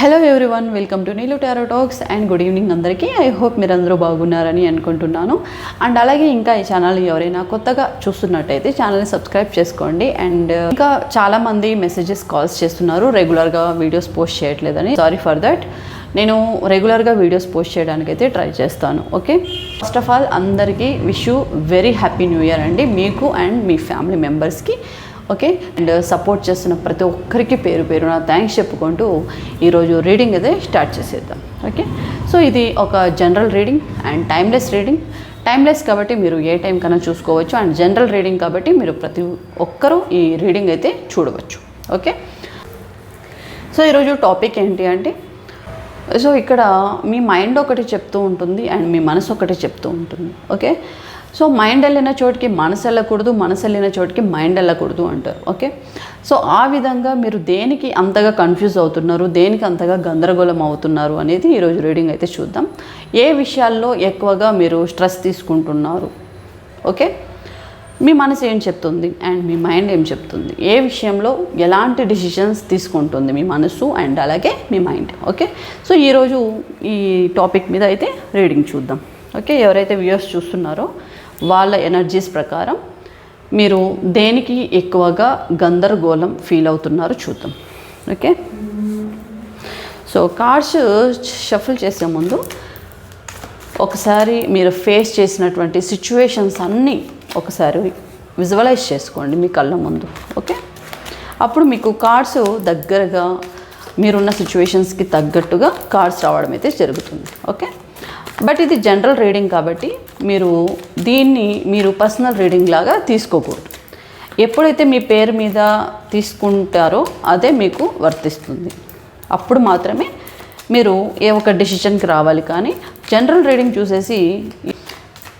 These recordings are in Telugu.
Hello everyone welcome to Neelu tarot talks and good evening అందరికీ. ఐ హోప్ మీరు అందరూ బాగున్నారని అనుకుంటున్నాను. అండ్ అలాగే ఇంకా ఈ ఛానల్ ఎవరైనా కొత్తగా చూస్తున్నట్టయితే ఛానల్ని సబ్స్క్రైబ్ చేసుకోండి. అండ్ uh, ఇంకా చాలామంది మెసేజెస్ కాల్స్ చేస్తున్నారు. రెగ్యులర్గా వీడియోస్ పోస్ట్ చేయట్లేదని. సారీ ఫర్ దట్ నేను రెగ్యులర్గా వీడియోస్ పోస్ట్ చేయడానికి అయితే ట్రై చేస్తాను. ఓకే ఫస్ట్ ఆఫ్ ఆల్ అందరికీ wish you very happy new year అండి. మీకు అండ్ మీ ఫ్యామిలీ మెంబర్స్కి ఓకే? అండ్ సపోర్ట్ చేస్తున్న ప్రతి ఒక్కరికి పేరు పేరు నా థ్యాంక్స్ చెప్పుకుంటూ ఈరోజు రీడింగ్ అదే స్టార్ట్ చేసేద్దాం. ఓకే? సో ఇది ఒక general reading and timeless reading. Timeless కాబట్టి మీరు ఏ టైం కన్నా చూసుకోవచ్చు అండ్ జనరల్ రీడింగ్ కాబట్టి మీరు ప్రతి ఒక్కరూ ఈ రీడింగ్ అయితే చూడవచ్చు. ఓకే? సో ఈరోజు టాపిక్ ఏంటి అంటే సో ఇక్కడ మీ మైండ్ ఒకటి చెప్తూ ఉంటుంది అండ్ మీ మనసు ఒకటి చెప్తూ ఉంటుంది. ఓకే? సో మైండ్ వెళ్ళిన చోటికి మనసు వెళ్ళకూడదు మనసు వెళ్ళిన చోటికి మైండ్ వెళ్ళకూడదు అంటారు. ఓకే సో ఆ విధంగా మీరు దేనికి అంతగా కన్ఫ్యూజ్ అవుతున్నారు దేనికి అంతగా గందరగోళం అవుతున్నారు అనేది ఈరోజు రీడింగ్ అయితే చూద్దాం. ఏ విషయాల్లో ఎక్కువగా మీరు స్ట్రెస్ తీసుకుంటున్నారు? ఓకే మీ మనసు ఏం చెప్తుంది అండ్ మీ మైండ్ ఏం చెప్తుంది? ఏ విషయంలో ఎలాంటి డిసిషన్స్ తీసుకుంటుంది మీ మనసు అండ్ అలాగే మీ మైండ్ ఓకే సో ఈరోజు ఈ టాపిక్ మీద అయితే రీడింగ్ చూద్దాం. ఓకే ఎవరైతే వ్యూస్ చూస్తున్నారో వాళ్ళ ఎనర్జీస్ ప్రకారం మీరు దేనికి ఎక్కువగా గందరగోళం ఫీల్ అవుతున్నారో చూద్దాం. ఓకే సో కార్డ్స్ షఫుల్ చేసే ముందు ఒకసారి మీరు ఫేస్ చేసినటువంటి సిచ్యువేషన్స్ అన్నీ ఒకసారి విజువలైజ్ చేసుకోండి మీ కళ్ళ ముందు. ఓకే అప్పుడు మీకు కార్డ్స్ దగ్గరగా మీరున్న సిచ్యువేషన్స్కి తగ్గట్టుగా కార్డ్స్ రావడం అయితే జరుగుతుంది. ఓకే బట్ ఇది జనరల్ రీడింగ్ కాబట్టి మీరు దీన్ని మీరు పర్సనల్ రీడింగ్ లాగా తీసుకోకూడదు. ఎప్పుడైతే మీ పేరు మీద తీసుకుంటారో అదే మీకు వర్తిస్తుంది. అప్పుడు మాత్రమే మీరు ఏ ఒక డెసిషన్కి రావాలి కానీ జనరల్ రీడింగ్ చూసేసి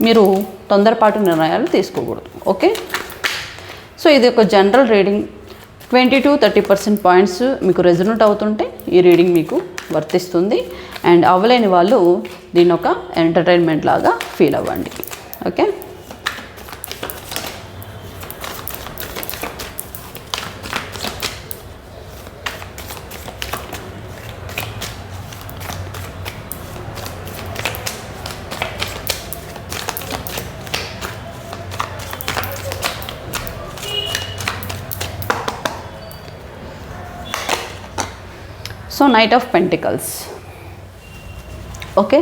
మీరు తొందరపాటు నిర్ణయాలు తీసుకోకూడదు. ఓకే? సో ఇది ఒక general reading. Twenty two thirty percent points మీకు రెజల్యూట్ అవుతుంటే ఈ రీడింగ్ మీకు వర్తిస్తుంది. అండ్ అవ్వలేని వాళ్ళు దీని ఒక ఎంటర్టైన్మెంట్ లాగా ఫీల్ అవ్వండి. Okay? So knight of pentacles. Okay?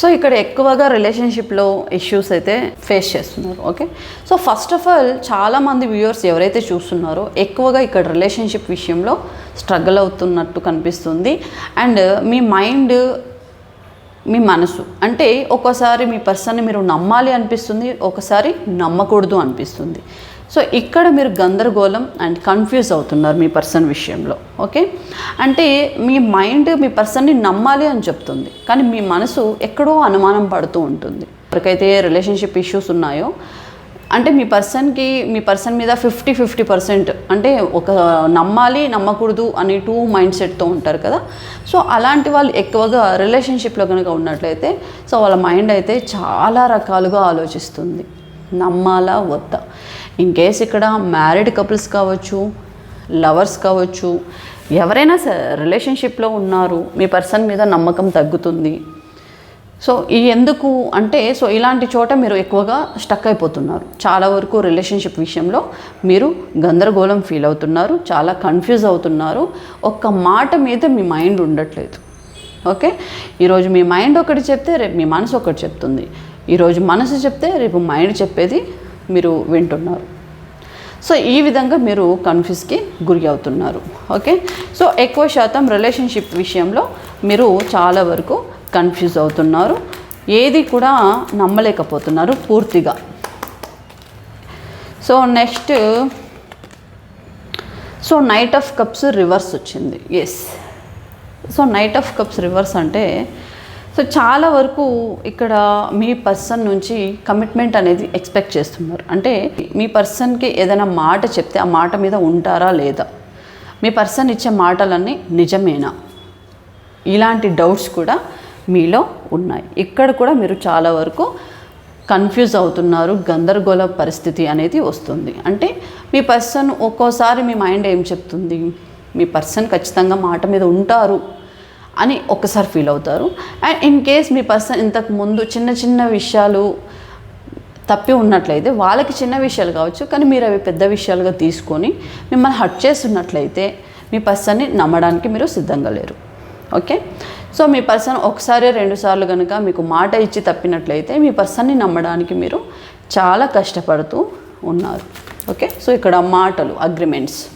So ఇక్కడ ఎక్కువగా రిలేషన్షిప్లో ఇష్యూస్ అయితే ఫేస్ చేస్తున్నారు. Okay? So first of all చాలామంది వ్యూవర్స్ ఎవరైతే చూస్తున్నారో ఎక్కువగా ఇక్కడ రిలేషన్షిప్ విషయంలో స్ట్రగుల్ అవుతున్నట్టు కనిపిస్తుంది. అండ్ మీ మైండ్ మీ మనసు అంటే ఒక్కోసారి మీ పర్సన్ని మీరు నమ్మాలి అనిపిస్తుంది ఒకసారి నమ్మకూడదు అనిపిస్తుంది. సో ఇక్కడ మీరు గందరగోళం అండ్ కన్ఫ్యూజ్ అవుతున్నారు మీ పర్సన్ విషయంలో. ఓకే? అంటే మీ మైండ్ మీ పర్సన్ని నమ్మాలి అని చెప్తుంది. కానీ మీ మనసు ఎక్కడో అనుమానం పడుతూ ఉంటుంది. ఎవరికైతే రిలేషన్షిప్ ఇష్యూస్ ఉన్నాయో అంటే మీ పర్సన్కి మీ పర్సన్ మీద ఫిఫ్టీ ఫిఫ్టీ పర్సెంట్ అంటే ఒక నమ్మాలి నమ్మకూడదు అనే టూ మైండ్ సెట్తో ఉంటారు కదా. సో అలాంటి వాళ్ళు ఎక్కువగా రిలేషన్షిప్లో కనుక ఉన్నట్లయితే సో వాళ్ళ మైండ్ అయితే చాలా రకాలుగా ఆలోచిస్తుంది. నమ్మాలా వద్దా? ఇన్ కేస్ ఇక్కడ మ్యారీడ్ కపుల్స్ కావచ్చు లవర్స్ కావచ్చు ఎవరైనా సరే రిలేషన్షిప్లో ఉన్నారు మీ పర్సన్ మీద నమ్మకం తగ్గుతుంది. సో ఈ ఎందుకు అంటే సో ఇలాంటి చోట మీరు ఎక్కువగా స్టక్ అయిపోతున్నారు. చాలా వరకు రిలేషన్షిప్ విషయంలో మీరు గందరగోళం ఫీల్ అవుతున్నారు చాలా కన్ఫ్యూజ్ అవుతున్నారు. ఒక్క మాట మీద మీ మైండ్ ఉండట్లేదు. ఓకే? ఈరోజు మీ మైండ్ ఒకటి చెప్తే రేపు మీ మనసు ఒకటి చెప్తుంది. ఈరోజు మనసు చెప్తే రేపు మైండ్ చెప్పేది మీరు వింటున్నారు. సో ఈ విధంగా మీరు కన్ఫ్యూజ్కి గురి అవుతున్నారు. ఓకే? సో ఎక్కువ శాతం రిలేషన్షిప్ విషయంలో మీరు చాలా వరకు కన్ఫ్యూజ్ అవుతున్నారు. ఏది కూడా నమ్మలేకపోతున్నారు పూర్తిగా. So next so knight of cups reverse వచ్చింది. Yes so knight of cups reverse అంటే సో చాలా వరకు ఇక్కడ మీ పర్సన్ నుంచి కమిట్మెంట్ అనేది ఎక్స్పెక్ట్ చేస్తున్నారు. అంటే మీ పర్సన్కి ఏదైనా మాట చెప్తే ఆ మాట మీద ఉంటారా లేదా? మీ పర్సన్ ఇచ్చే మాటలన్నీ నిజమేనా? ఇలాంటి డౌట్స్ కూడా మీలో ఉన్నాయి. ఇక్కడ కూడా మీరు చాలా వరకు కన్ఫ్యూజ్ అవుతున్నారు గందరగోళ పరిస్థితి అనేది వస్తుంది. అంటే మీ పర్సన్ ఒక్కోసారి మీ మైండ్ ఏం చెప్తుంది? మీ పర్సన్ ఖచ్చితంగా మాట మీద ఉంటారు అని ఒక్కసారి ఫీల్ అవుతారు. అండ్ ఇన్ కేస్ మీ పర్సన్ ఇంతకు ముందు చిన్న చిన్న విషయాలు తప్పి ఉన్నట్లయితే వాళ్ళకి చిన్న విషయాలు కావచ్చు కానీ మీరు అవి పెద్ద విషయాలుగా తీసుకొని మిమ్మల్ని హట్ చేస్తున్నట్లయితే మీ పర్సన్ని నమ్మడానికి మీరు సిద్ధంగా లేరు. ఓకే? సో మీ పర్సన్ ఒకసారి రెండు సార్లు కనుక మీకు మాట ఇచ్చి తప్పినట్లయితే మీ పర్సన్ని నమ్మడానికి మీరు చాలా కష్టపడుతూ ఉన్నారు. ఓకే? సో ఇక్కడ మాటలు అగ్రిమెంట్స్.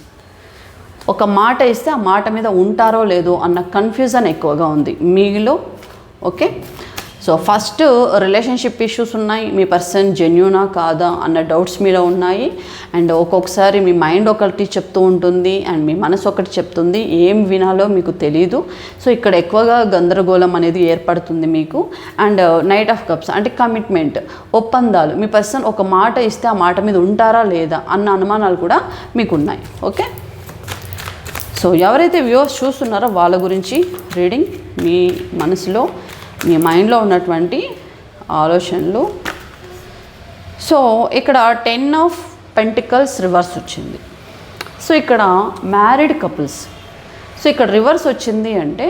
ఒక మాట ఇస్తే ఆ మాట మీద ఉంటారో లేదో అన్న కన్ఫ్యూజన్ ఎక్కువగా ఉంది మీలో. Okay? So first relationship issues ఉన్నాయి మీ పర్సన్ జెన్యునా కాదా అన్న డౌట్స్ మీలో ఉన్నాయి. అండ్ ఒక్కొక్కసారి మీ మైండ్ ఒకటి చెప్తూ ఉంటుంది అండ్ మీ మనసు ఒకటి చెప్తుంది ఏం వినాలో మీకు తెలియదు సో ఇక్కడ ఎక్కువగా గందరగోళం అనేది ఏర్పడుతుంది మీకు. అండ్ నైట్ ఆఫ్ కప్స్ అంటే కమిట్మెంట్ ఒప్పందాలు మీ పర్సన్ ఒక మాట ఇస్తే ఆ మాట మీద ఉంటారా లేదా అన్న అనుమానాలు కూడా మీకు ఉన్నాయి ఓకే? సో ఎవరైతే వ్యూవర్స్ చూస్తున్నారో వాళ్ళ గురించి రీడింగ్ మీ మనసులో మీ మైండ్లో ఉన్నటువంటి ఆలోచనలు. సో ఇక్కడ టెన్ ఆఫ్ పెంటికల్స్ రివర్స్ వచ్చింది. సో ఇక్కడ మ్యారీడ్ కపుల్స్. సో ఇక్కడ రివర్స్ వచ్చింది అంటే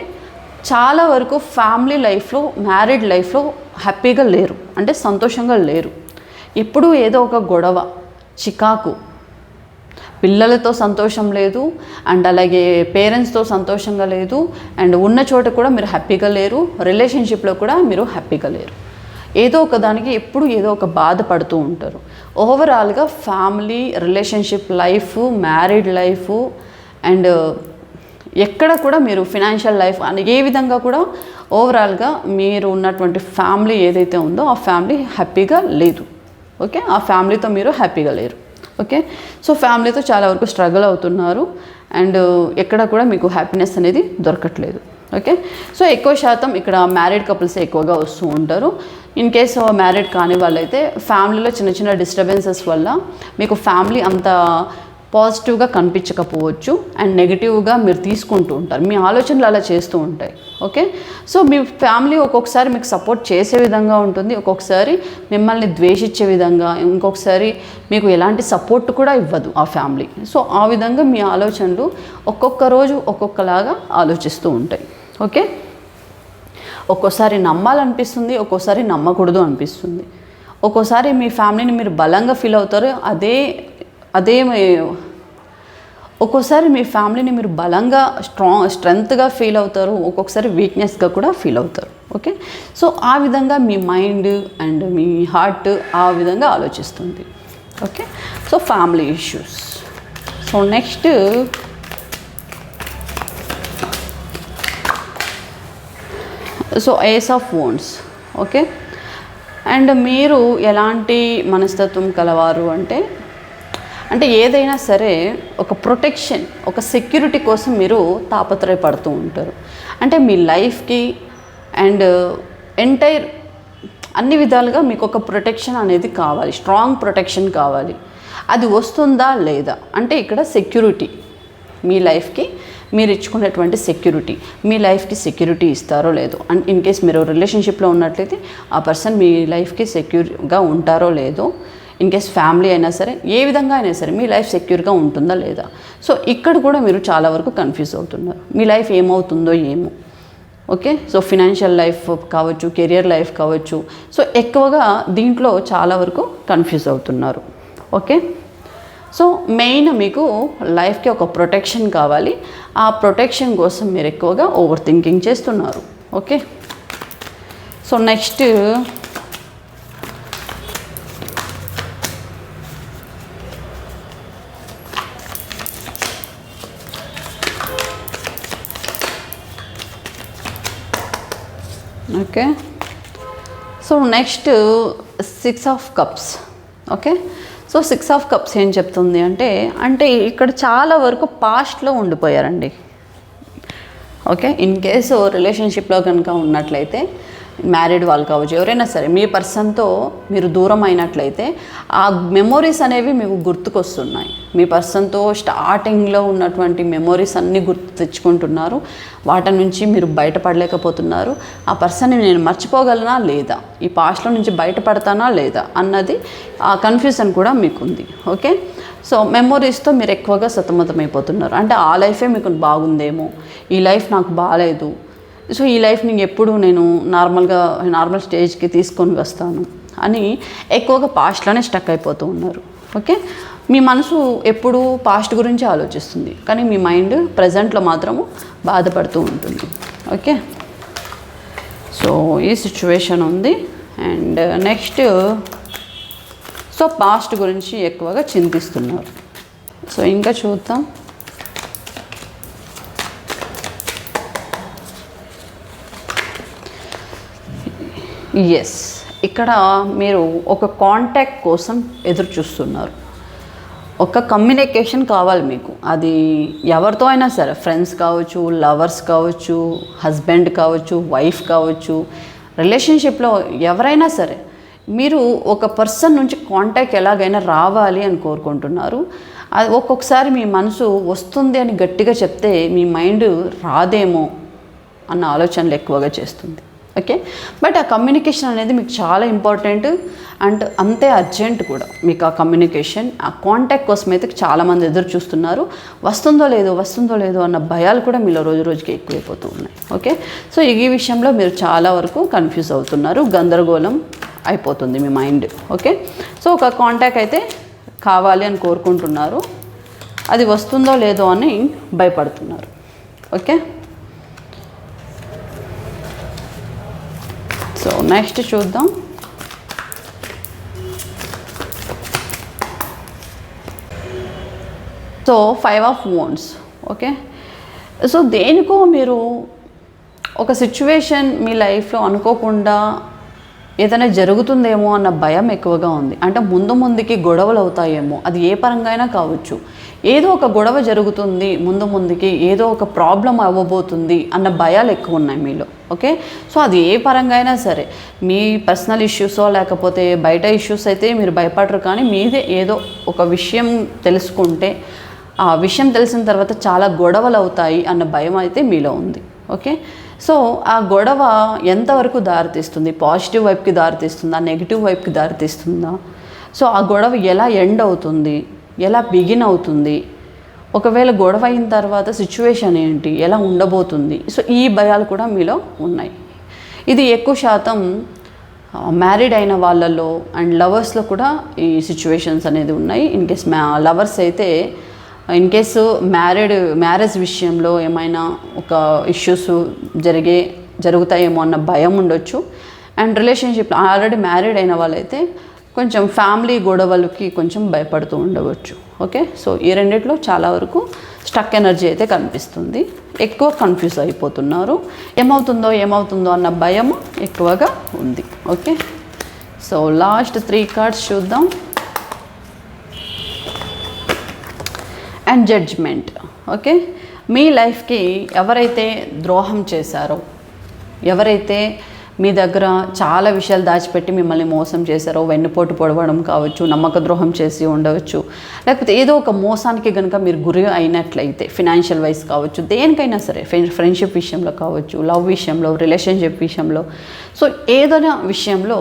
చాలా వరకు ఫ్యామిలీ లైఫ్లో మ్యారీడ్ లైఫ్లో హ్యాపీగా లేరు. అంటే సంతోషంగా లేరు. ఎప్పుడూ ఏదో ఒక గొడవ చికాకు పిల్లలతో సంతోషం లేదు అండ్ అలాగే పేరెంట్స్తో సంతోషంగా లేదు అండ్ ఉన్న చోట కూడా మీరు హ్యాపీగా లేరు రిలేషన్షిప్లో కూడా మీరు హ్యాపీగా లేరు. ఏదో ఒక దానికి ఎప్పుడు ఏదో ఒక బాధపడుతూ ఉంటారు. ఓవరాల్గా family relationship life married life and ఎక్కడ కూడా మీరు ఫినాన్షియల్ లైఫ్ అని ఏ విధంగా కూడా ఓవరాల్గా మీరు ఉన్నటువంటి ఫ్యామిలీ ఏదైతే ఉందో ఆ ఫ్యామిలీ హ్యాపీగా లేదు. ఓకే? ఆ ఫ్యామిలీతో మీరు హ్యాపీగా లేరు. ఓకే సో ఫ్యామిలీతో చాలా వరకు స్ట్రగుల్ అవుతున్నారు. అండ్ uh, ఎక్కడ కూడా మీకు హ్యాపీనెస్ అనేది దొరకట్లేదు. ఓకే సో ఎక్కువ శాతం ఇక్కడ మ్యారీడ్ కపుల్స్ ఎక్కువగా వస్తూ ఉంటారు. ఇన్ కేస్ మ్యారీడ్ కాని వాళ్ళైతే ఫ్యామిలీలో చిన్న చిన్న డిస్టర్బెన్సెస్ వల్ల మీకు ఫ్యామిలీ అంత పాజిటివ్గా కనిపించకపోవచ్చు అండ్ నెగిటివ్గా మీరు తీసుకుంటూ ఉంటారు. మీ ఆలోచనలు అలా చేస్తూ ఉంటాయి. ఓకే? సో మీ ఫ్యామిలీ ఒక్కొక్కసారి మీకు సపోర్ట్ చేసే విధంగా ఉంటుంది. ఒక్కొక్కసారి మిమ్మల్ని ద్వేషించే విధంగా ఇంకొకసారి మీకు ఎలాంటి సపోర్ట్ కూడా ఇవ్వదు ఆ ఫ్యామిలీ. సో ఆ విధంగా మీ ఆలోచనలు ఒక్కొక్క రోజు ఒక్కొక్కలాగా ఆలోచిస్తూ ఉంటాయి. ఓకే? ఒక్కోసారి నమ్మాలనిపిస్తుంది ఒక్కోసారి నమ్మకూడదు అనిపిస్తుంది. ఒక్కోసారి మీ ఫ్యామిలీని మీరు బలంగా ఫీల్ అవుతారు అదే అదే ఒక్కోసారి మీ ఫ్యామిలీని మీరు బలంగా స్ట్రాంగ్ స్ట్రెంగ్త్గా ఫీల్ అవుతారు. ఒక్కొక్కసారి వీక్నెస్గా కూడా ఫీల్ అవుతారు. ఓకే? సో ఆ విధంగా మీ మైండ్ అండ్ మీ హార్ట్ ఆ విధంగా ఆలోచిస్తుంది. Okay? So family issues. So next so ace of wands okay? And మీరు ఎలాంటి మనస్తత్వం కలవారు అంటే అంటే ఏదైనా సరే ఒక ప్రొటెక్షన్ ఒక సెక్యూరిటీ కోసం మీరు తాపత్రయపడుతూ ఉంటారు. అంటే మీ లైఫ్కి అండ్ ఎంటైర్ అన్ని విధాలుగా మీకు ఒక ప్రొటెక్షన్ అనేది కావాలి స్ట్రాంగ్ ప్రొటెక్షన్ కావాలి. అది వస్తుందా లేదా? అంటే ఇక్కడ సెక్యూరిటీ. మీ లైఫ్కి మీరు ఇచ్చుకునేటువంటి సెక్యూరిటీ. మీ లైఫ్కి సెక్యూరిటీ ఇస్తారో లేదో. అండ్ ఇన్ కేస్ మీరు రిలేషన్షిప్లో ఉన్నట్లయితే ఆ పర్సన్ మీ లైఫ్కి సెక్యూర్గా ఉంటారో లేదో ఇన్ కేస్ ఫ్యామిలీ అయినా సరే ఏ విధంగా అయినా సరే మీ లైఫ్ సెక్యూర్గా ఉంటుందా లేదా? సో ఇక్కడ కూడా మీరు చాలా వరకు కన్ఫ్యూజ్ అవుతున్నారు. మీ లైఫ్ ఏమవుతుందో ఏమో. ఓకే సో ఫినాన్షియల్ లైఫ్ కావచ్చు కెరియర్ లైఫ్ కావచ్చు. సో ఎక్కువగా దీంట్లో చాలా వరకు కన్ఫ్యూజ్ అవుతున్నారు. ఓకే సో మెయిన్ మీకు లైఫ్కి ఒక ప్రొటెక్షన్ కావాలి. ఆ ప్రొటెక్షన్ కోసం మీరు ఎక్కువగా ఓవర్ థింకింగ్ చేస్తున్నారు. Okay so next okay? So next six of cups okay? So six of cups ఏం చెప్తుంది అంటే అంటే ఇక్కడ చాలా వరకు పాస్ట్లో ఉండిపోయారండి. ఓకే? ఇన్ కేసు రిలేషన్షిప్లో కనుక ఉన్నట్లయితే మ్యారీడ్ వాళ్ళు కావచ్చు ఎవరైనా సరే మీ పర్సన్తో మీరు దూరం అయినట్లయితే ఆ మెమొరీస్ అనేవి మీకు గుర్తుకొస్తున్నాయి. మీ పర్సన్తో స్టార్టింగ్లో ఉన్నటువంటి మెమొరీస్ అన్నీ గుర్తు తెచ్చుకుంటున్నారు. వాటి నుంచి మీరు బయటపడలేకపోతున్నారు. ఆ పర్సన్ని నేను మర్చిపోగలనా లేదా? ఈ పాస్ట్లో నుంచి బయటపడతానా లేదా? అన్నది ఆ కన్ఫ్యూజన్ కూడా మీకుంది. ఓకే? సో మెమొరీస్తో మీరు ఎక్కువగా సతమతమైపోతున్నారు. అంటే ఆ లైఫే మీకు బాగుందేమో? ఈ లైఫ్ నాకు బాగాలేదు. సో ఈ లైఫ్ని ఎప్పుడు నేను నార్మల్గా నార్మల్ స్టేజ్కి తీసుకొని వస్తాను అని ఎక్కువగా పాస్ట్లోనే స్టక్ అయిపోతూ ఉన్నారు. ఓకే? మీ మనసు ఎప్పుడు పాస్ట్ గురించి ఆలోచిస్తుంది. కానీ మీ మైండ్ ప్రజెంట్లో మాత్రము బాధపడుతూ ఉంటుంది. ఓకే? సో ఈ సిచ్యువేషన్ ఉంది. అండ్ నెక్స్ట్ సో పాస్ట్ గురించి ఎక్కువగా చింతిస్తున్నారు. సో ఇంకా చూద్దాం. ఎస్ ఇక్కడ మీరు ఒక కాంటాక్ట్ కోసం ఎదురు చూస్తున్నారు. ఒక కమ్యూనికేషన్ కావాలి మీకు. అది ఎవరితో అయినా సరే ఫ్రెండ్స్ కావచ్చు లవర్స్ కావచ్చు హస్బెండ్ కావచ్చు వైఫ్ కావచ్చు రిలేషన్షిప్లో ఎవరైనా సరే మీరు ఒక పర్సన్ నుంచి కాంటాక్ట్ ఎలాగైనా రావాలి అని కోరుకుంటున్నారు. అది ఒక్కొక్కసారి మీ మనసు వస్తుంది అని గట్టిగా చెప్తే మీ మైండ్ రాదేమో అన్న ఆలోచనలు ఎక్కువగా చేస్తుంది. ఓకే? బట్ ఆ కమ్యూనికేషన్ అనేది మీకు చాలా ఇంపార్టెంట్ అండ్ అంతే అర్జెంట్ కూడా. మీకు ఆ కమ్యూనికేషన్ ఆ కాంటాక్ట్ కోసం అయితే చాలామంది ఎదురు చూస్తున్నారు. వస్తుందో లేదో వస్తుందో లేదో అన్న భయాలు కూడా మీలో రోజు రోజుకి ఎక్కువైపోతూ ఉన్నాయి. ఓకే? సో ఈ విషయంలో మీరు చాలా వరకు కన్ఫ్యూజ్ అవుతున్నారు. గందరగోళం అయిపోతుంది మీ మైండ్ ఓకే? సో ఒక కాంటాక్ట్ అయితే కావాలి అని కోరుకుంటున్నారు. అది వస్తుందో లేదో అని భయపడుతున్నారు. ఓకే సో నెక్స్ట్ చూద్దాం. So five of wands okay so దేనికో మీరు ఒక సిచ్యువేషన్ మీ లైఫ్లో అనుకోకుండా ఏదైనా జరుగుతుందేమో అన్న భయం ఎక్కువగా ఉంది. అంటే ముందు ముందుకి గొడవలు అవుతాయేమో. అది ఏ పరంగా అయినా కావచ్చు. ఏదో ఒక గొడవ జరుగుతుంది ముందు ముందుకి ఏదో ఒక ప్రాబ్లం అవ్వబోతుంది అన్న భయాలు ఎక్కువ ఉన్నాయి మీలో. ఓకే? సో అది ఏ పరంగా అయినా సరే మీ పర్సనల్ ఇష్యూసో లేకపోతే బయట ఇష్యూస్ అయితే మీరు భయపడరు. కానీ మీదే ఏదో ఒక విషయం తెలుసుకుంటే ఆ విషయం తెలిసిన తర్వాత చాలా గొడవలు అవుతాయి అన్న భయం అయితే మీలో ఉంది. ఓకే? సో ఆ గొడవ ఎంతవరకు దారితీస్తుంది? పాజిటివ్ వైపుకి దారితీస్తుందా? నెగిటివ్ వైపుకి దారితీస్తుందా? సో ఆ గొడవ ఎలా ఎండ్ అవుతుంది? ఎలా బిగిన్ అవుతుంది? ఒకవేళ గొడవ అయిన తర్వాత సిచ్యువేషన్ ఏంటి? ఎలా ఉండబోతుంది? సో ఈ భయాలు కూడా మీలో ఉన్నాయి. ఇది ఎక్కువ శాతం మ్యారీడ్ అయిన వాళ్ళలో అండ్ లవర్స్లో కూడా ఈ సిచ్యువేషన్స్ అనేది ఉన్నాయి. ఇన్ కేస్ మ్యా లవర్స్ అయితే ఇన్ కేసు మ్యారీడ్ మ్యారేజ్ విషయంలో ఏమైనా ఒక ఇష్యూస్ జరిగే జరుగుతాయేమో అన్న భయం ఉండొచ్చు. అండ్ రిలేషన్షిప్ ఆల్రెడీ మ్యారీడ్ అయిన వాళ్ళైతే కొంచెం ఫ్యామిలీ గొడవలకి కొంచెం భయపడుతూ ఉండవచ్చు. ఓకే సో ఈ రెండిట్లో చాలా వరకు స్టక్ ఎనర్జీ అయితే కనిపిస్తుంది. ఎక్కువ కన్ఫ్యూజ్ అయిపోతున్నారు. ఏమవుతుందో ఏమవుతుందో అన్న భయం ఎక్కువగా ఉంది. Okay so last three cards చూద్దాం. అండ్ జడ్జ్మెంట్ ఓకే మీ లైఫ్కి ఎవరైతే ద్రోహం చేశారో ఎవరైతే మీ దగ్గర చాలా విషయాలు దాచిపెట్టి మిమ్మల్ని మోసం చేశారో వెన్నుపోటు పొడవడం కావచ్చు నమ్మక ద్రోహం చేసి ఉండవచ్చు లేకపోతే ఏదో ఒక మోసానికి కనుక మీరు గురి అయినట్లయితే ఫినాన్షియల్ వైస్ కావచ్చు దేనికైనా సరే ఫ్రెండ్షిప్ విషయంలో కావచ్చు లవ్ విషయంలో రిలేషన్షిప్ విషయంలో సో ఏదైనా విషయంలో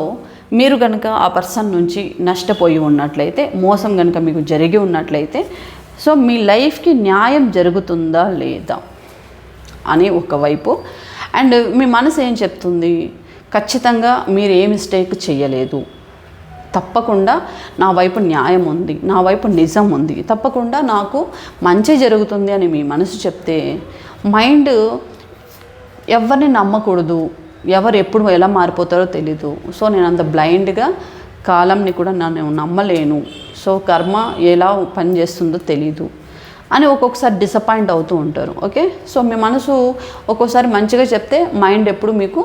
మీరు కనుక ఆ పర్సన్ నుంచి నష్టపోయి ఉన్నట్లయితే మోసం కనుక మీకు జరిగి ఉన్నట్లయితే సో మీ లైఫ్కి న్యాయం జరుగుతుందా లేదా అని ఒకవైపు. అండ్ మీ మనసు ఏం చెప్తుంది? ఖచ్చితంగా మీరు ఏ మిస్టేక్ చేయలేదు. తప్పకుండా నా వైపు న్యాయం ఉంది నా వైపు నిజం ఉంది. తప్పకుండా నాకు మంచి జరుగుతుంది అని మీ మనసు చెప్తే మైండ్ ఎవరిని నమ్మకూడదు ఎవరు ఎప్పుడు ఎలా మారిపోతారో తెలీదు. సో నేను అంత బ్లైండ్గా కాలంని కూడా నన్ను నమ్మలేను. సో కర్మ ఎలా పనిచేస్తుందో తెలీదు అని ఒక్కొక్కసారి డిసప్పాయింట్ అవుతూ ఉంటారు ఓకే సో మీ మనసు ఒక్కోసారి మంచిగా చెప్తే మైండ్ ఎప్పుడు మీకు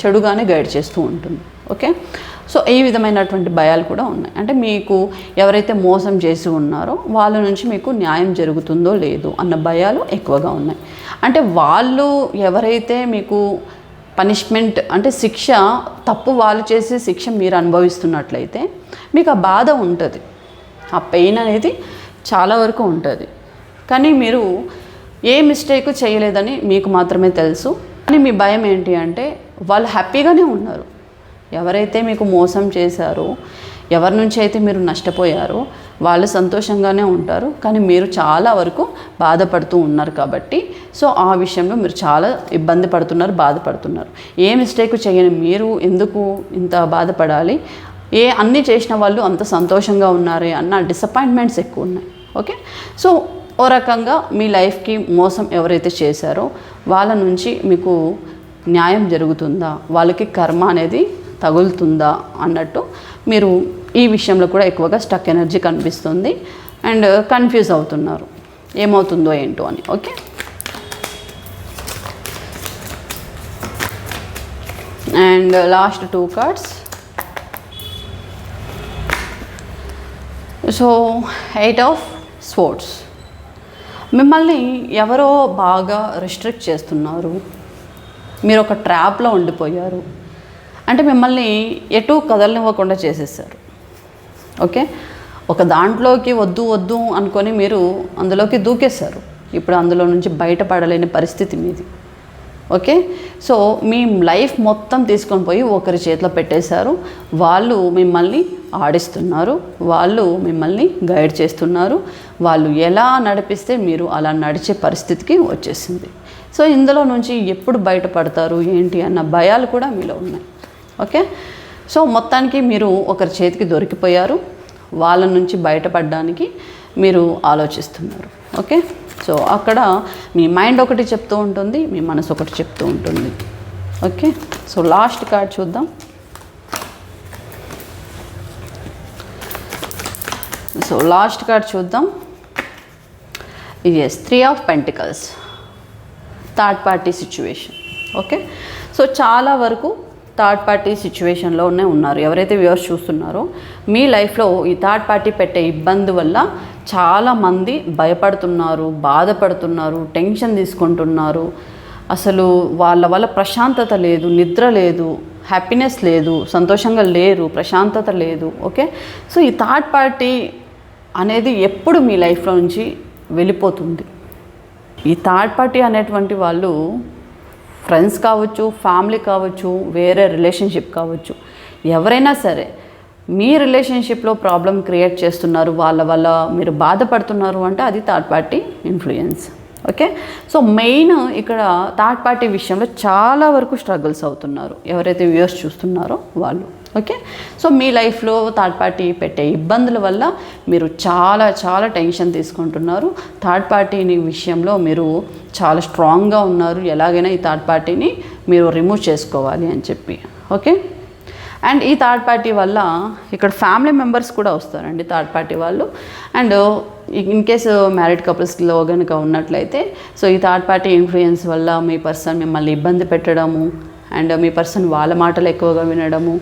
చెడుగానే గైడ్ చేస్తూ ఉంటుంది ఓకే సో ఈ విధమైనటువంటి భయాలు కూడా ఉన్నాయి. అంటే మీకు ఎవరైతే మోసం చేసి ఉన్నారో వాళ్ళ నుంచి మీకు న్యాయం జరుగుతుందో లేదో అన్న భయాలు ఎక్కువగా ఉన్నాయి. అంటే వాళ్ళు ఎవరైతే మీకు పనిష్మెంట్ అంటే శిక్ష తప్పు వాళ్ళు చేసే శిక్ష మీరు అనుభవిస్తున్నట్లయితే మీకు ఆ బాధ ఉంటుంది. ఆ పెయిన్ అనేది చాలా వరకు ఉంటుంది. కానీ మీరు ఏ మిస్టేక్ చేయలేదని మీకు మాత్రమే తెలుసు. కానీ మీ భయం ఏంటి అంటే వాళ్ళు హ్యాపీగానే ఉన్నారు. ఎవరైతే మీకు మోసం చేశారో ఎవరి నుంచి అయితే మీరు నష్టపోయారో వాళ్ళు సంతోషంగానే ఉంటారు. కానీ మీరు చాలా వరకు బాధపడుతూ ఉన్నారు కాబట్టి సో ఆ విషయంలో మీరు చాలా ఇబ్బంది పడుతున్నారు బాధపడుతున్నారు. ఏ మిస్టేక్ చేయని మీరు ఎందుకు ఇంత బాధపడాలి? ఏ అన్నీ చేసిన వాళ్ళు అంత సంతోషంగా ఉన్నారే అన్న డిసప్పాయింట్మెంట్స్ ఎక్కువ ఉన్నాయి. ఓకే సో ఓ రకంగా మీ లైఫ్కి మోసం ఎవరైతే చేశారో వాళ్ళ నుంచి మీకు న్యాయం జరుగుతుందా? వాళ్ళకి కర్మ అనేది తగులుతుందా? అన్నట్టు మీరు ఈ విషయంలో కూడా ఎక్కువగా స్టక్ ఎనర్జీ కనిపిస్తుంది. అండ్ కన్ఫ్యూజ్ uh, అవుతున్నారు. ఏమవుతుందో ఏంటో అని. Okay and last two cards so eight of swords మిమ్మల్ని ఎవరో బాగా రిస్ట్రిక్ట్ చేస్తున్నారు. మీరు ఒక ట్రాప్లో ఉండిపోయారు. అంటే మిమ్మల్ని ఎటు కదలనివ్వకుండా చేసేసారు. ఓకే ఒక దాంట్లోకి వద్దు వద్దు అనుకొని మీరు అందులోకి దూకేశారు. ఇప్పుడు అందులో నుంచి బయటపడలేని పరిస్థితి మీది. ఓకే? సో మీ లైఫ్ మొత్తం తీసుకొని పోయి ఒకరి చేతిలో పెట్టేశారు. వాళ్ళు మిమ్మల్ని ఆడిస్తున్నారు. వాళ్ళు మిమ్మల్ని గైడ్ చేస్తున్నారు. వాళ్ళు ఎలా నడిపిస్తే మీరు అలా నడిచే పరిస్థితికి వచ్చేసింది. సో ఇందులో నుంచి ఎప్పుడు బయటపడతారు? ఏంటి? అన్న భయాలు కూడా మీలో ఉన్నాయి. ఓకే? సో మొత్తానికి మీరు ఒకరి చేతికి దొరికిపోయారు. వాళ్ళ నుంచి బయటపడడానికి మీరు ఆలోచిస్తున్నారు. ఓకే? సో అక్కడ మీ మైండ్ ఒకటి చెప్తూ ఉంటుంది మీ మనసు ఒకటి చెప్తూ ఉంటుంది. ఓకే? సో లాస్ట్ కార్డ్ చూద్దాం. సో లాస్ట్ కార్డ్ చూద్దాం. Yes three of pentacles third party situation okay? So చాలా వరకు థర్డ్ పార్టీ సిచ్యువేషన్లోనే ఉన్నారు. ఎవరైతే వ్యూవర్స్ చూస్తున్నారో మీ లైఫ్లో ఈ థర్డ్ పార్టీ పెట్టే ఇబ్బంది వల్ల చాలామంది భయపడుతున్నారు బాధపడుతున్నారు టెన్షన్ తీసుకుంటున్నారు. అసలు వాళ్ళ వల్ల ప్రశాంతత లేదు నిద్ర లేదు హ్యాపీనెస్ లేదు సంతోషంగా లేరు ప్రశాంతత లేదు ఓకే? సో ఈ థర్డ్ పార్టీ అనేది ఎప్పుడు మీ లైఫ్లో నుంచి వెళ్ళిపోతుంది? ఈ థర్డ్ పార్టీ అనేటువంటి వాళ్ళు ఫ్రెండ్స్ కావచ్చు ఫ్యామిలీ కావచ్చు వేరే రిలేషన్షిప్ కావచ్చు ఎవరైనా సరే మీ రిలేషన్షిప్లో ప్రాబ్లం క్రియేట్ చేస్తున్నారు వాళ్ళ వల్ల మీరు బాధపడుతున్నారు అంటే అది third party influence okay so main ఇక్కడ థర్డ్ పార్టీ విషయంలో చాలా వరకు స్ట్రగుల్స్ అవుతున్నారు. ఎవరైతే వ్యూయర్స్ చూస్తున్నారో వాళ్ళు. ఓకే సో మీ లైఫ్లో థర్డ్ పార్టీ పెట్టే ఇబ్బందుల వల్ల మీరు చాలా చాలా టెన్షన్ తీసుకుంటున్నారు. థర్డ్ పార్టీని విషయంలో మీరు చాలా స్ట్రాంగ్గా ఉన్నారు. ఎలాగైనా ఈ థర్డ్ పార్టీని మీరు రిమూవ్ చేసుకోవాలి అని చెప్పి. ఓకే అండ్ ఈ థర్డ్ పార్టీ వల్ల ఇక్కడ ఫ్యామిలీ మెంబర్స్ కూడా వస్తారండి థర్డ్ పార్టీ వాళ్ళు. అండ్ ఇన్ కేసు మ్యారీడ్ కపుల్స్లో కనుక ఉన్నట్లయితే సో ఈ థర్డ్ పార్టీ ఇన్ఫ్లుయెన్స్ వల్ల మీ పర్సన్ మిమ్మల్ని ఇబ్బంది పెట్టడము అండ్ uh, మీ పర్సన్ వాళ్ళ మాటలు ఎక్కువగా వినడము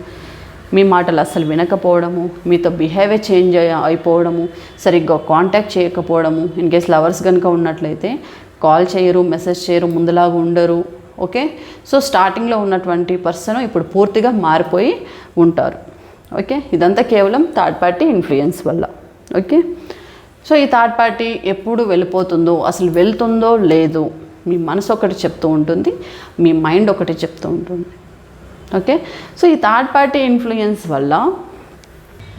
మీ మాటలు అస్సలు వినకపోవడము మీతో బిహేవియర్ చేంజ్ అయిపోవడము సరిగ్గా కాంటాక్ట్ చేయకపోవడము ఇన్ కేస్ లవర్స్ కనుక ఉన్నట్లయితే కాల్ చేయరు మెసేజ్ చేయరు ముందులాగా ఉండరు. ఓకే? సో స్టార్టింగ్లో ఉన్నటువంటి పర్సన్ ఇప్పుడు పూర్తిగా మారిపోయి ఉంటారు. ఓకే? ఇదంతా కేవలం థర్డ్ పార్టీ ఇన్ఫ్లుయెన్స్ వల్ల. ఓకే? సో ఈ థర్డ్ పార్టీ ఎప్పుడు వెళ్ళిపోతుందో అసలు వెళ్తుందో లేదో. మీ మనసు ఒకటి చెప్తూ ఉంటుంది మీ మైండ్ ఒకటి చెప్తూ ఉంటుంది. ఓకే? సో ఈ థర్డ్ పార్టీ ఇన్ఫ్లుయెన్స్ వల్ల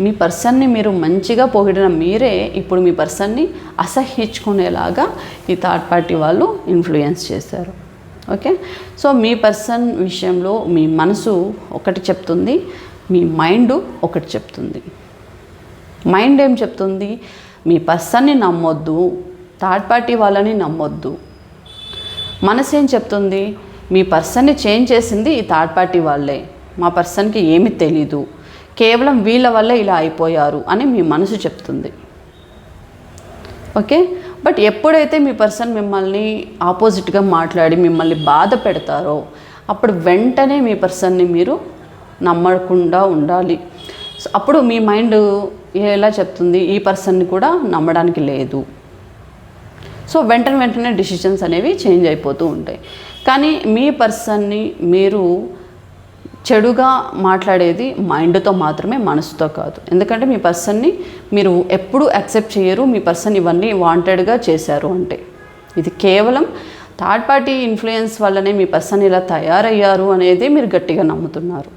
మీ పర్సన్ని మీరు మంచిగా పొగిడిన మీరే ఇప్పుడు మీ పర్సన్ని అసహించుకునేలాగా ఈ థర్డ్ పార్టీ వాళ్ళు ఇన్ఫ్లుయెన్స్ చేశారు. ఓకే? సో మీ పర్సన్ విషయంలో మీ మనసు ఒకటి చెప్తుంది మీ మైండ్ ఒకటి చెప్తుంది. మైండ్ ఏం చెప్తుంది? మీ పర్సన్ని నమ్మొద్దు థర్డ్ పార్టీ వాళ్ళని నమ్మొద్దు. మనసు ఏం చెప్తుంది? మీ పర్సన్ని చేంజ్ చేసింది ఈ థర్డ్ పార్టీ వాళ్ళే. మా పర్సన్కి ఏమీ తెలీదు. కేవలం వీళ్ళ వల్ల ఇలా అయిపోయారు అని మీ మనసు చెప్తుంది. ఓకే? బట్ ఎప్పుడైతే మీ పర్సన్ మిమ్మల్ని ఆపోజిట్గా మాట్లాడి మిమ్మల్ని బాధ పెడతారో అప్పుడు వెంటనే మీ పర్సన్ని మీరు నమ్మకుండా ఉండాలి. సో అప్పుడు మీ మైండ్ ఎలా చెప్తుంది? ఈ పర్సన్ని కూడా నమ్మడానికి లేదు. సో వెంటనే వెంటనే డిసిషన్స్ అనేవి చేంజ్ అయిపోతూ ఉంటాయి. కానీ మీ పర్సన్ని మీరు చెడుగా మాట్లాడేది మైండ్తో మాత్రమే మనసుతో కాదు. ఎందుకంటే మీ పర్సన్ని మీరు ఎప్పుడు యాక్సెప్ట్ చేయరు మీ పర్సన్ ఇవన్నీ వాంటెడ్గా చేశారు అంటే. ఇది కేవలం థర్డ్ పార్టీ ఇన్ఫ్లుయెన్స్ వల్లనే మీ పర్సన్ ఇలా తయారయ్యారు అనేది మీరు గట్టిగా నమ్ముతున్నారు.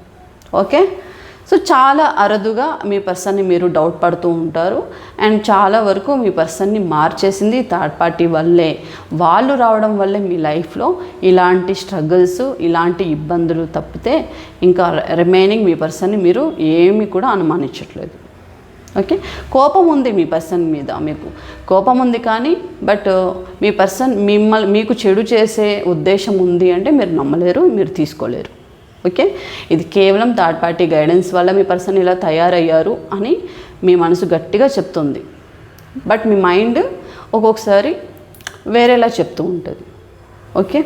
ఓకే? సో చాలా అరుదుగా మీ పర్సన్ని మీరు డౌట్ పడుతూ ఉంటారు. అండ్ చాలా వరకు మీ పర్సన్ని మార్చేసింది థర్డ్ పార్టీ వల్లే. వాళ్ళు రావడం వల్లే మీ లైఫ్లో ఇలాంటి స్ట్రగుల్స్ ఇలాంటి ఇబ్బందులు తప్పితే ఇంకా రిమైనింగ్ మీ పర్సన్ని మీరు ఏమి కూడా అనుమానించట్లేదు. ఓకే? కోపం ఉంది మీ పర్సన్ మీద మీకు. కోపం ఉంది కానీ బట్ మీ పర్సన్ మిమ్మల్ని మీకు చెడు చేసే ఉద్దేశం ఉంది అంటే మీరు నమ్మలేరు మీరు తీసుకోలేరు. ఓకే? ఇది కేవలం థర్డ్ పార్టీ గైడెన్స్ వల్ల మీ పర్సన్ ఇలా తయారయ్యారు అని మీ మనసు గట్టిగా చెప్తుంది. బట్ మీ మైండ్ ఒక్కొక్కసారి వేరేలా చెప్తూ ఉంటుంది. ఓకే?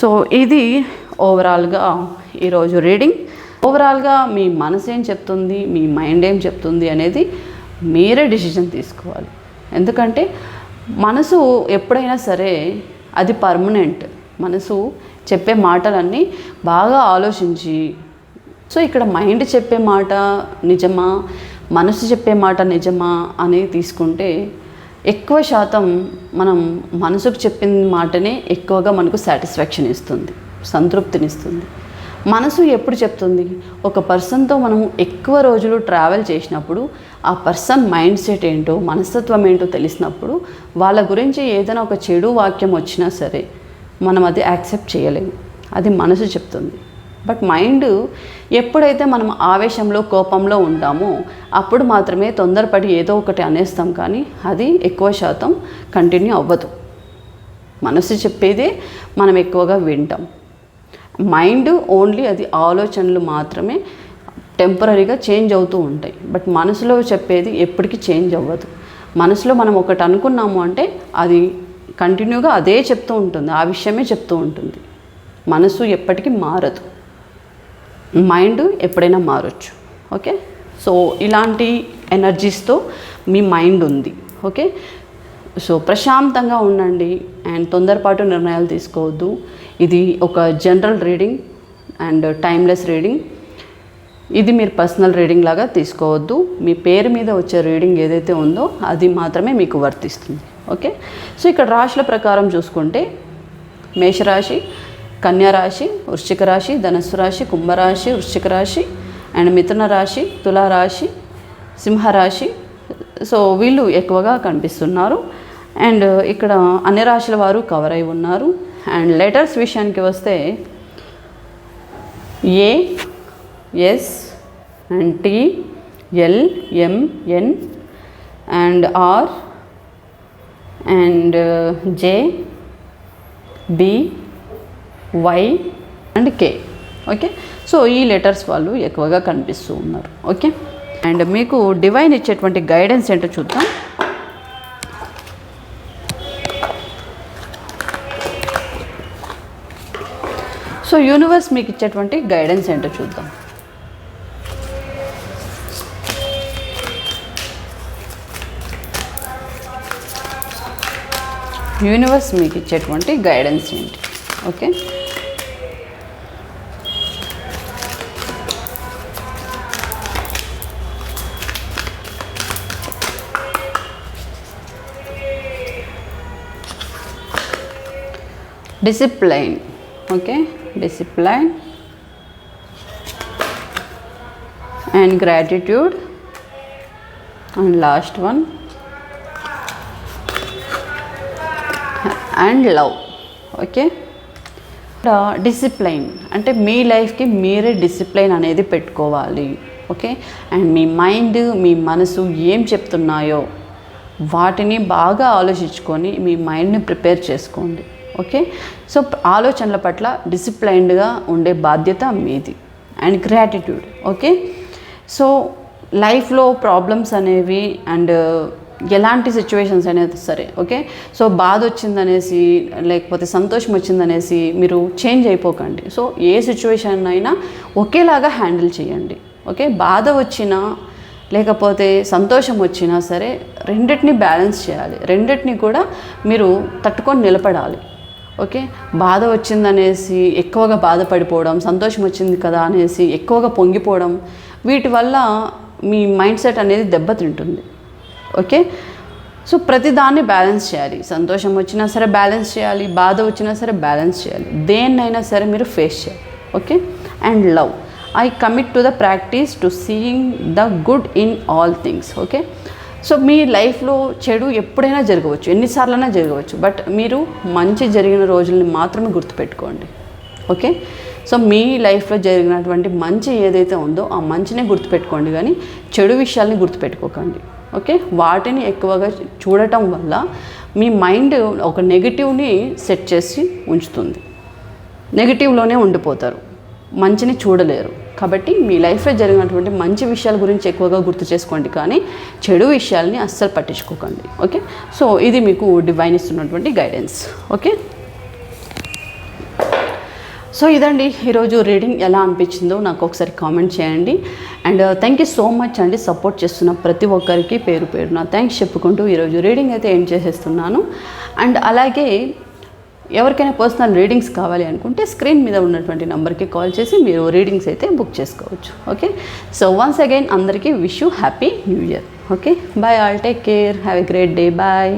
సో ఇది ఓవరాల్గా ఈరోజు రీడింగ్ ఓవరాల్గా మీ మనసు ఏం చెప్తుంది మీ మైండ్ ఏం చెప్తుంది అనేది మీరే డిసిజన్ తీసుకోవాలి. ఎందుకంటే మనసు ఎప్పుడైనా సరే అది పర్మనెంట్ మనసు చెప్పే మాటలన్నీ బాగా ఆలోచించి సో ఇక్కడ మైండ్ చెప్పే మాట నిజమా? మనసు చెప్పే మాట నిజమా? అనేది తీసుకుంటే ఎక్కువ శాతం మనం మనసుకు చెప్పిన మాటనే ఎక్కువగా మనకు సాటిస్ఫాక్షన్ ఇస్తుంది సంతృప్తినిస్తుంది. మనసు ఎప్పుడు చెప్తుంది? ఒక పర్సన్తో మనం ఎక్కువ రోజులు ట్రావెల్ చేసినప్పుడు ఆ పర్సన్ మైండ్ సెట్ ఏంటో మనస్తత్వం ఏంటో తెలిసినప్పుడు వాళ్ళ గురించి ఏదైనా ఒక చెడు వాక్యం వచ్చినా సరే మనం అది యాక్సెప్ట్ చేయలేము. అది మనసు చెప్తుంది. బట్ మైండ్ ఎప్పుడైతే మనం ఆవేశంలో కోపంలో ఉంటామో అప్పుడు మాత్రమే తొందరపడి ఏదో ఒకటి అనేస్తాం కానీ అది ఎక్కువ శాతం కంటిన్యూ అవ్వదు. మనసు చెప్పేదే మనం ఎక్కువగా వింటాం. మైండ్ ఓన్లీ అది ఆలోచనలు మాత్రమే టెంపరీగా చేంజ్ అవుతూ ఉంటాయి. బట్ మనసులో చెప్పేది ఎప్పటికీ చేంజ్ అవ్వదు. మనసులో మనం ఒకటి అనుకున్నాము అంటే అది కంటిన్యూగా అదే చెప్తూ ఉంటుంది ఆ విషయమే చెప్తూ ఉంటుంది. మనసు ఎప్పటికీ మారదు. మైండ్ ఎప్పుడైనా మారచ్చు. ఓకే సో ఇలాంటి ఎనర్జీస్తో మీ మైండ్ ఉంది. ఓకే సో ప్రశాంతంగా ఉండండి అండ్ తొందరపాటు నిర్ణయాలు తీసుకోవద్దు. ఇది ఒక general reading and timeless reading ఇది మీరు పర్సనల్ రీడింగ్ లాగా తీసుకోవద్దు. మీ పేరు మీద వచ్చే రీడింగ్ ఏదైతే ఉందో అది మాత్రమే మీకు వర్తిస్తుంది. ఓకే? సో ఇక్కడ రాశుల ప్రకారం చూసుకుంటే మేషరాశి కన్యారాశి వృశ్చిక రాశి ధనస్సు రాశి కుంభరాశి వృశ్చిక రాశి అండ్ మిథున రాశి తులారాశి సింహరాశి. సో వీళ్ళు ఎక్కువగా కనిపిస్తున్నారు. అండ్ ఇక్కడ అన్ని రాశుల వారు కవర్ అయి ఉన్నారు. అండ్ లెటర్స్ విషయానికి వస్తే A S and T L M N and R and J B Y and K okay so ఈ లెటర్స్ వాళ్ళు ఎక్కువగా కనిపిస్తూ ఉన్నారు. ఓకే అండ్ మీకు డివైన్ ఇచ్చేటువంటి గైడెన్స్ ఏంటో చూద్దాం. సో యూనివర్స్ మీకు ఇచ్చేటువంటి గైడెన్స్ ఏంటో చూద్దాం. యూనివర్స్ మీకు ఇచ్చేటువంటి గైడెన్స్ ఏంటి? Okay discipline okay discipline and gratitude and last one and love. Okay? Discipline. అంటే మీ లైఫ్కి మీరే డిసిప్లైన్ అనేది పెట్టుకోవాలి. ఓకే? అండ్ మీ మైండ్ మీ మనసు ఏం చెప్తున్నాయో వాటిని బాగా ఆలోచించుకొని మీ మైండ్ని ప్రిపేర్ చేసుకోండి. ఓకే? సో ఆలోచనల పట్ల డిసిప్లైన్డ్గా ఉండే బాధ్యత మీది. And gratitude. ఓకే? సో లైఫ్లో ప్రాబ్లమ్స్ అనేవి అండ్ ఎలాంటి సిచ్యువేషన్స్ అనేది సరే ఓకే సో బాధ వచ్చిందనేసి లేకపోతే సంతోషం వచ్చిందనేసి మీరు చేంజ్ అయిపోకండి. సో ఏ సిచ్యువేషన్ అయినా ఒకేలాగా హ్యాండిల్ చేయండి ఓకే బాధ వచ్చినా లేకపోతే సంతోషం వచ్చినా సరే రెండింటిని బ్యాలెన్స్ చేయాలి. రెండింటిని కూడా మీరు తట్టుకొని నిలబడాలి ఓకే బాధ వచ్చిందనేసి ఎక్కువగా బాధపడిపోవడం సంతోషం వచ్చింది కదా అనేసి ఎక్కువగా పొంగిపోవడం వీటి వల్ల మీ మైండ్ సెట్ అనేది దెబ్బతింటుంది. ఓకే? సో ప్రతిదాన్ని బ్యాలెన్స్ చేయాలి. సంతోషం వచ్చినా సరే బ్యాలెన్స్ చేయాలి బాధ వచ్చినా సరే బ్యాలెన్స్ చేయాలి. దేన్నైనా సరే మీరు ఫేస్ చేయాలి. Okay? And love. I commit to the practice to seeing the good in all things. Okay? So మీ లైఫ్లో చెడు ఎప్పుడైనా జరగవచ్చు. ఎన్నిసార్లైనా జరగవచ్చు. బట్ మీరు మంచి జరిగిన రోజుల్ని మాత్రమే గుర్తుపెట్టుకోండి. ఓకే? సో మీ లైఫ్లో జరిగినటువంటి మంచి ఏదైతే ఉందో ఆ మంచినే గుర్తుపెట్టుకోండి. కానీ చెడు విషయాల్ని గుర్తుపెట్టుకోకండి. ఓకే? వాటిని ఎక్కువగా చూడటం వల్ల మీ మైండ్ ఒక నెగిటివ్ని సెట్ చేసి ఉంచుతుంది. నెగిటివ్లోనే ఉండిపోతారు. మంచిని చూడలేరు. కాబట్టి మీ లైఫ్లో జరిగినటువంటి మంచి విషయాల గురించి ఎక్కువగా గుర్తు చేసుకోండి కానీ చెడు విషయాల్ని అస్సలు పట్టించుకోకండి. ఓకే? సో ఇది మీకు డివైన్ ఇస్తున్నటువంటి గైడెన్స్. ఓకే? సో ఇదండి ఈరోజు రీడింగ్ ఎలా అనిపించిందో నాకు ఒకసారి కామెంట్ చేయండి. And thank you so much అండి సపోర్ట్ చేస్తున్న ప్రతి ఒక్కరికి పేరు పేరున. థ్యాంక్స్ చెప్పుకుంటూ ఈరోజు రీడింగ్ అయితే ఏం చేసేస్తున్నాను. అండ్ అలాగే ఎవరికైనా పర్సనల్ రీడింగ్స్ కావాలి అనుకుంటే స్క్రీన్ మీద ఉన్నటువంటి నెంబర్కి కాల్ చేసి మీరు రీడింగ్స్ అయితే బుక్ చేసుకోవచ్చు. ఓకే సో వన్స్ అగైన్ అందరికీ wish you happy new year okay bye all take care have a great day bye